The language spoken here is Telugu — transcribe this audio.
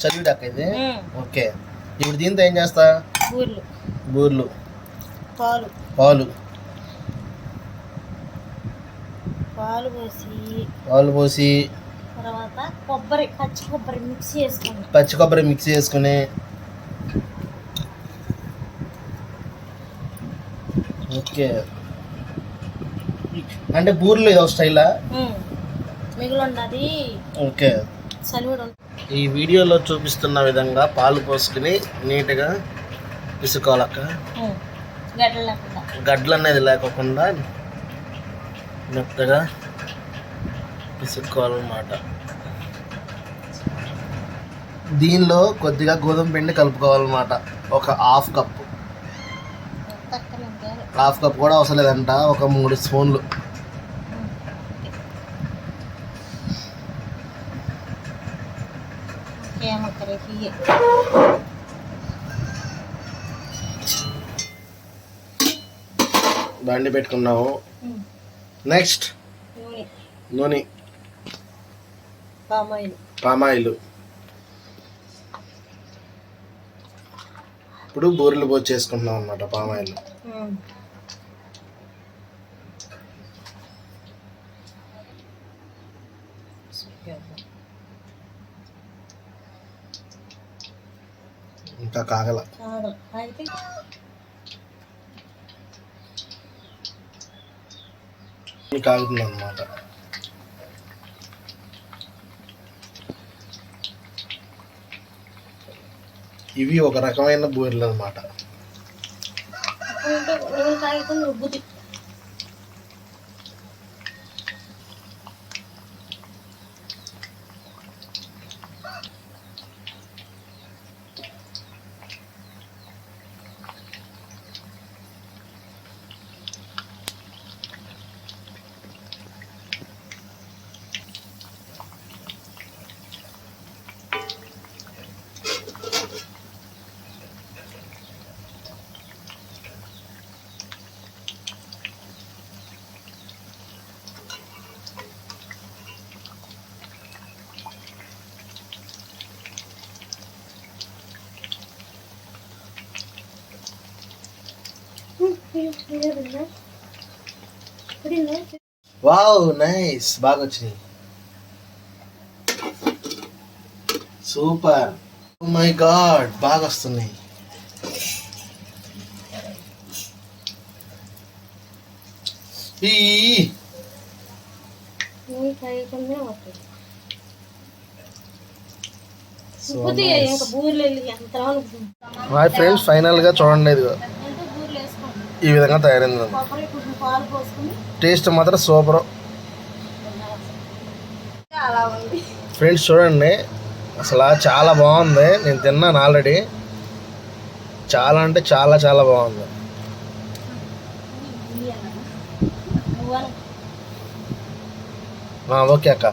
చదివిడు అక్క ఇది. ఓకే. ఇప్పుడు దీంతో ఏం చేస్తా? బూర్లు. బూర్లు. పాలు. పాలు. పాలు పోసి పాలు పోసి తర్వాత కొబ్బరి పచ్చి కొబ్బరి మిక్స్ చేసుకోండి పచ్చి కొబ్బరి మిక్స్ చేసుకుని ఓకే. అంటే బూర్లు ఇదో స్టైలా? మిగిలి ఉన్నది ఓకే. ఉంటుంది. ఈ వీడియోలో చూపిస్తున్న విధంగా పాలు పోసుకుని నీట్గా పిసుకోవాలక్క. గడ్డలు లేకుండా. అనేది లేకోకుండా మెత్తగా పిసుక్కోవాలన్నమాట దీనిలో కొద్దిగా గోధుమ పిండి కలుపుకోవాలన్నమాట. ఒక హాఫ్ కప్ తక్కువ ఉంటారు హాఫ్ కప్ కూడా అవసరం లేదంట. ఒక మూడు స్పూన్లు. ఏమక్కరికి బండి పెట్టుకున్నాము నెక్స్ట్. నూనె. Palm oil. Palm oil. ఇప్పుడు బూరెలు పోసి చేసుకుంటున్నాం అనమాట పామాయిల్. ఇంకా కాగల. అయితే కాగుతుంది అనమాట ఇవి ఒక రకమైన బూరెలు అనమాట కాగితం రుబ్బుతి వావ్ నైస్ బాగా వచ్చినాయి సూపర్ మై గాడ్ బాగా వస్తున్నాయి ఫ్రెండ్స్ ఫైనల్గా చూడండి ఇదిగో. ఈ విధంగా తయారైంది టేస్ట్ మాత్రం సూపర్. ఫ్రెండ్స్ చూడండి అసలు చాలా బాగుంది. నేను తిన్నాను ఆల్రెడీ. చాలా అంటే చాలా చాలా బాగుంది. ఓకే అక్క.